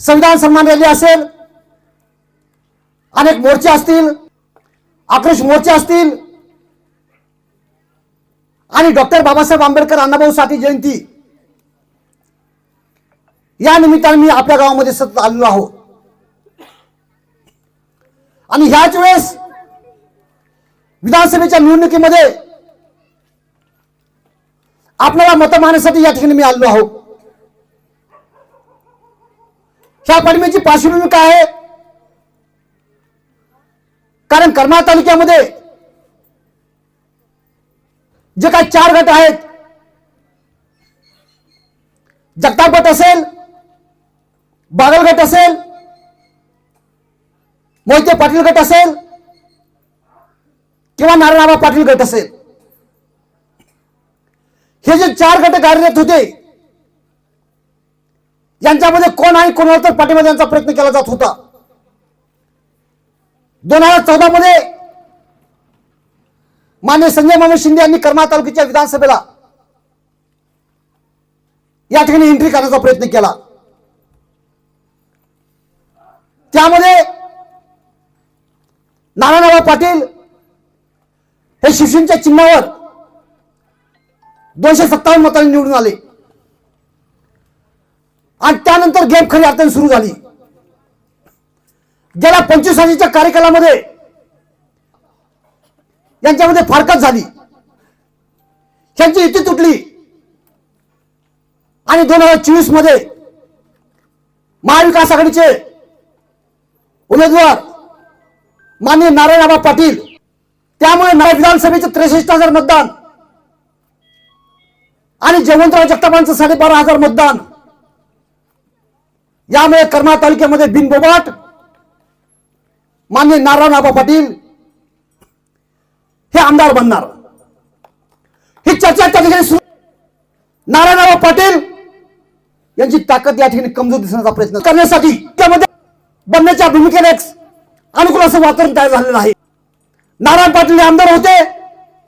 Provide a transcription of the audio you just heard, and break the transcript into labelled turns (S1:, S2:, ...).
S1: संविधान सन्मान रॅली असेल अनेक मोर्चे असतील आक्रोश मोर्चे असतील आणि डॉक्टर बाबासाहेब आंबेडकर अण्णाभाऊ साठे जयंती या निमित्ताने मी आपल्या गावामध्ये सतत आलेलो आहोत. आणि ह्याच वेळेस विधानसभेच्या निवडणुकीमध्ये आपल्याला मत मारण्यासाठी या ठिकाणी मी आलेलो आहोत. पाठिंब्याची पार्श्वभूमी काय आहे? कारण करमाळ तालुक्यामध्ये जे काही चार गट आहेत जगताप गट असेल बागल गट असेल मोहिते पाटील गट असेल किंवा नारायणबा पाटील गट असेल. हे जे चार गट कार्यरत होते यांच्यामध्ये कोण आहे कोणाला तर पाठिंबा देण्याचा प्रयत्न केला जात होता. दोन हजार चौदा मध्ये मान्य संजय मामे शिंदे यांनी कर्मा तालुक्याच्या विधानसभेला या ठिकाणी एंट्री करण्याचा प्रयत्न केला. त्यामध्ये नारायणराव पाटील हे शिवसेनेच्या चिन्हावर दोनशे सत्तावन्न मतांनी निवडून आले. त्यानंतर गेम खरी अर्थाने सुरू झाली. गेल्या पंचवीस वर्षाच्या कार्यकालामध्ये यांच्यामध्ये फारकत झाली. त्यांची युती तुटली. आणि दोन हजार चोवीसमध्ये महाविकास आघाडीचे उमेदवार माननीय नारायणबा पाटील त्यामुळे नारायण विधानसभेचे त्रेसष्ट हजार मतदान आणि जयवंतराव जगतापांचं साडेबारा हजार मतदान यामुळे कर्मा तालुक्यामध्ये बिनबोबाट. मान्य नारायण आबा पाटील हे आमदार बनणार. ही चर्चा त्या ठिकाणी नारायण आबा पाटील यांची ताकद या ठिकाणी कमजोर दिसण्याचा प्रयत्न करण्यासाठी त्यामध्ये बनण्याच्या भूमिकेने अनुकूल असं वातावरण तयार झालेलं आहे. नारायण पाटील हे आमदार होते.